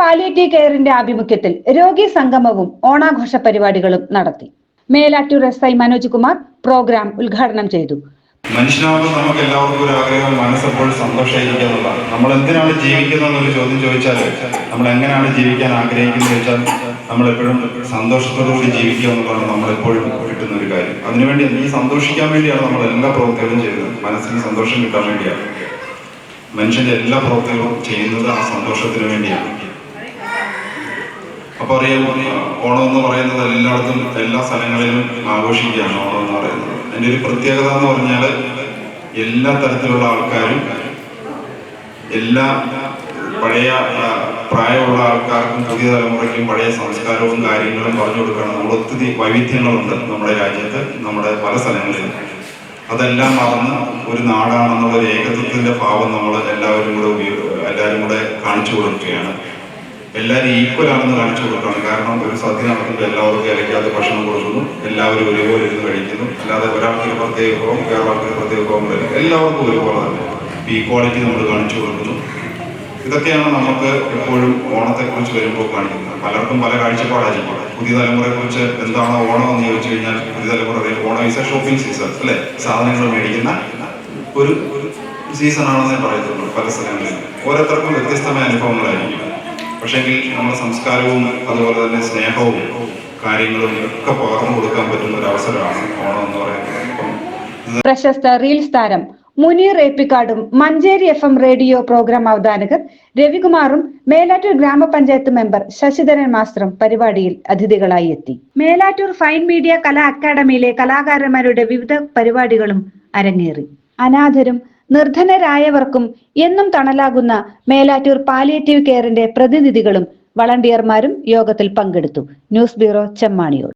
Palliative കെയറിന്റെ ആഭിമുഖ്യത്തിൽ രോഗി സംഗമവും ഓണാഘോഷ പരിപാടികളും നടത്തി. Melattur S I Manoj Kumar programme ഉദ്ഘാടനം ചെയ്തു. മനുഷ്യനാകുമ്പോൾ നമുക്ക് എല്ലാവർക്കും ഒരു ആഗ്രഹം മനസ്സെപ്പോഴും സന്തോഷമായിരിക്കുക എന്നുള്ളതാണ്. നമ്മൾ എന്തിനാണ് ജീവിക്കുന്നത് എന്നൊരു ചോദ്യം ചോദിച്ചാൽ നമ്മൾ എങ്ങനെയാണ് ജീവിക്കാൻ ആഗ്രഹിക്കുന്നത് ചോദിച്ചാൽ നമ്മൾ എപ്പോഴും സന്തോഷത്തോടു കൂടി ജീവിക്കുക എന്നുള്ളതാണ് നമ്മളെപ്പോഴും കിട്ടുന്ന ഒരു കാര്യം. അതിനുവേണ്ടി ഈ സന്തോഷിക്കാൻ വേണ്ടിയാണ് നമ്മൾ എല്ലാ പ്രവൃത്തികളും ചെയ്യുന്നത്. മനസ്സിന് സന്തോഷം കിട്ടാൻ വേണ്ടിയാണ്. മനുഷ്യന്റെ എല്ലാ പ്രവൃത്തികളും ചെയ്യുന്നത് ആ സന്തോഷത്തിന് വേണ്ടിയാണ്. അപ്പൊ അറിയാം ഓണം എന്ന് പറയുന്നത് എല്ലായിടത്തും എല്ലാ സ്ഥലങ്ങളിലും ആഘോഷിക്കുകയാണ് ഓണം എന്ന് പറയുന്നത്. അതിന്റെ ഒരു പ്രത്യേകത എന്ന് പറഞ്ഞാൽ എല്ലാ തരത്തിലുള്ള ആൾക്കാരും എല്ലാ പഴയ പ്രായമുള്ള ആൾക്കാർക്കും പുതിയ തലമുറയ്ക്കും പഴയ സംസ്കാരവും കാര്യങ്ങളും പറഞ്ഞു കൊടുക്കണം നമ്മൾ ഒത്തിരി വൈവിധ്യങ്ങളുണ്ട് നമ്മുടെ രാജ്യത്ത് നമ്മുടെ പല സ്ഥലങ്ങളിലും. അതെല്ലാം മറന്ന് ഒരു നാടാണെന്നുള്ള ഏകത്വത്തിന്റെ ഭാവം നമ്മൾ എല്ലാവരും കൂടെ എല്ലാവരും കൂടെ കാണിച്ചു കൊടുക്കുകയാണ്. എല്ലാവരും ഈക്വൽ ആണെന്ന് കാണിച്ചു കൊടുക്കണം കാരണം ഒരു സദ്യ നടത്തുമ്പോൾ എല്ലാവർക്കും ഇലയ്ക്കാതെ ഭക്ഷണം കൊടുക്കുന്നു. എല്ലാവരും ഒരുപോലെ ഇരുന്ന് കഴിക്കുന്നു. അല്ലാതെ ഒരാൾക്ക് ഒരു പ്രത്യേക വിഭവം വേറൊരാൾക്ക് ഒരു പ്രത്യേക വിഭവം വരും എല്ലാവർക്കും ഒരുപോലെ തന്നെ. ഈക്വാളിറ്റി നമ്മൾ കാണിച്ചു കൊടുക്കുന്നു. ഇതൊക്കെയാണ് നമുക്ക് എപ്പോഴും ഓണത്തെക്കുറിച്ച് വരുമ്പോൾ കാണിക്കുന്നത്. പലർക്കും പല കാഴ്ചപ്പാടായിരിക്കും. പുതിയ തലമുറയെക്കുറിച്ച് എന്താണ് ഓണം എന്ന് ചോദിച്ചു കഴിഞ്ഞാൽ പുതിയ തലമുറ Onam is a shopping season അല്ലെ? സാധനങ്ങൾ മേടിക്കുന്ന ഒരു സീസൺ ആണെന്നേ പറയത്തുള്ളൂ പല സ്ഥലങ്ങളിൽ ഓരോരുത്തർക്കും വ്യത്യസ്തമായ അനുഭവങ്ങളായിരിക്കും. പക്ഷെങ്കിൽ നമ്മുടെ സംസ്കാരവും അതുപോലെ തന്നെ സ്നേഹവും കാര്യങ്ങളും ഒക്കെ പകർന്നു കൊടുക്കാൻ പറ്റുന്ന ഒരു അവസരമാണ് ഓണം എന്ന് പറയുന്നത്. പ്രശസ്ത റീൽസ് താരം Muneer ഏപ്പിക്കാടും Manjeri F M radio programme അവതാരകർ രവികുമാറും മേലാറ്റൂർ ഗ്രാമപഞ്ചായത്ത് മെമ്പർ ശശിധരൻ മാസ്റ്ററും പരിപാടിയിൽ അതിഥികളായി എത്തി. മേലാറ്റൂർ ഫൈൻ മീഡിയ കലാ അക്കാദമിയിലെ കലാകാരന്മാരുടെ വിവിധ പരിപാടികളും അരങ്ങേറി. അനാഥരും നിർധനരായവർക്കും എന്നും തണലാകുന്ന മേലാറ്റൂർ പാലിയേറ്റീവ് കെയറിന്റെ പ്രതിനിധികളും വളണ്ടിയർമാരും യോഗത്തിൽ പങ്കെടുത്തു. News bureau Chemmaniyur.